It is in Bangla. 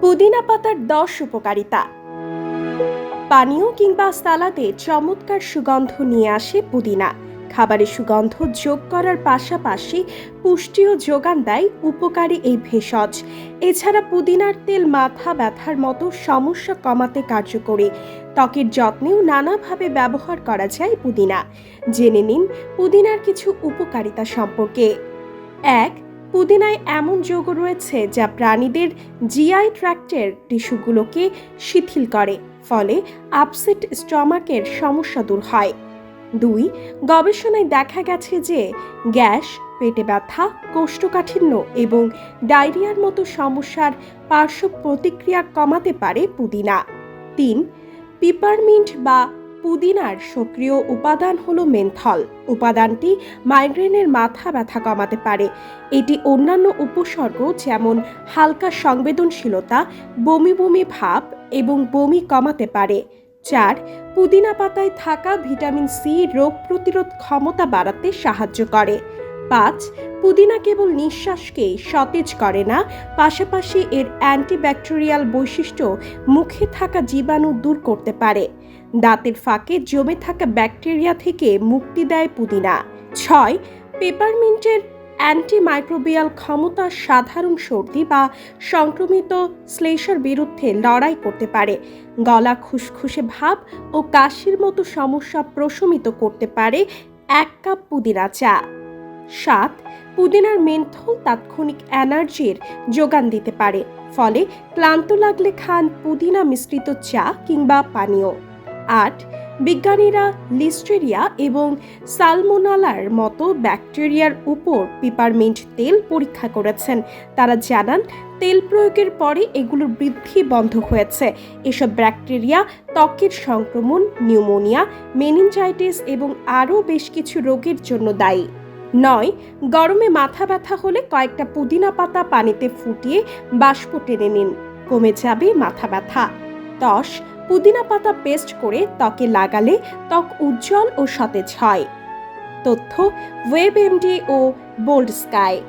পুদিনা পাতার দশ উপকারিতা। পানীয় কিংবা সালাদে চমৎকার সুগন্ধ নিয়ে আসে পুদিনা। খাবারে সুগন্ধ যোগ করার পাশাপাশি পুষ্টিও যোগান দেয় উপকারী এই ভেষজ। এছাড়া পুদিনার তেল মাথা ব্যথার মতো সমস্যা কমাতে কার্যকরী। ত্বকের যত্নেও নানাভাবে ব্যবহার করা যায় পুদিনা। জেনে নিন পুদিনার কিছু উপকারিতা সম্পর্কে। এক পুদিনায় এমন যোগ রয়েছে যা প্রাণীদের জিআই ট্র্যাক্টের টিস্যুগুলোকে শিথিল করে, ফলে আপসেট স্টমাকের সমস্যা দূর হয়। দুই, গবেষণায় দেখা গেছে যে গ্যাস, পেটে ব্যথা, কোষ্ঠকাঠিন্য এবং ডায়রিয়ার মতো সমস্যার পার্শ্ব প্রতিক্রিয়া কমাতে পারে পুদিনা। তিন, পিপারমিন্ট বা পুদিনার সক্রিয় উপাদান হল মেন্থল। উপাদানটি মাইগ্রেনের মাথা ব্যথা কমাতে পারে। এটি অন্যান্য উপসর্গ যেমন হালকা সংবেদনশীলতা, বমি বমি ভাব এবং বমি কমাতে পারে। চার, পুদিনা পাতায় থাকা ভিটামিন সি রোগ প্রতিরোধ ক্ষমতা বাড়াতে সাহায্য করে। পাঁচ, পুদিনা কেবল নিঃশ্বাসকে সতেজ করে না, পাশাপাশি এর অ্যান্টিব্যাকটেরিয়াল বৈশিষ্ট্য মুখে থাকা জীবাণু দূর করতে পারে। দাঁতের ফাঁকে জমে থাকা ব্যাকটেরিয়া থেকে মুক্তি দেয় পুদিনা। ছয়, পেপারমিন্টের অ্যান্টিমাইক্রোবিয়াল ক্ষমতা সাধারণ সর্দি বা সংক্রমিত শ্লেষার বিরুদ্ধে লড়াই করতে পারে। গলা খুসখুসে ভাব ও কাশির মতো সমস্যা প্রশমিত করতে পারে এক কাপ পুদিনা চা। সাত, পুদিনার মেন্থল তাৎক্ষণিক এনার্জির যোগান দিতে পারে, ফলে ক্লান্ত লাগলে খান পুদিনা মিশ্রিত চা কিংবা পানীয়। আট, বিজ্ঞানীরা লিস্টেরিয়া এবং সালমোনালার মতো ব্যাকটেরিয়ার উপর পিপারমিন্ট তেল পরীক্ষা করেছেন। তারা জানান, তেল প্রয়োগের পরে এগুলোর বৃদ্ধি বন্ধ হয়েছে। এসব ব্যাকটেরিয়া ত্বকের সংক্রমণ, নিউমোনিয়া, মেনিনজাইটিস এবং আরও বেশ কিছু রোগের জন্য দায়ী। নয়, গরমে মাথা ব্যথা হলে কয়েকটা পুদিনা পাতা পানিতে ফুটিয়ে বাষ্প টেনে নিন। কমে যাবে মাথা ব্যথা। দশ পুদিনা পাতা পেস্ট করে ত্বকে লাগালে ত্বক উজ্জ্বল ও সতেজ হয়। তথ্য, ওয়েব এমডি ও বোল্ড স্কাই।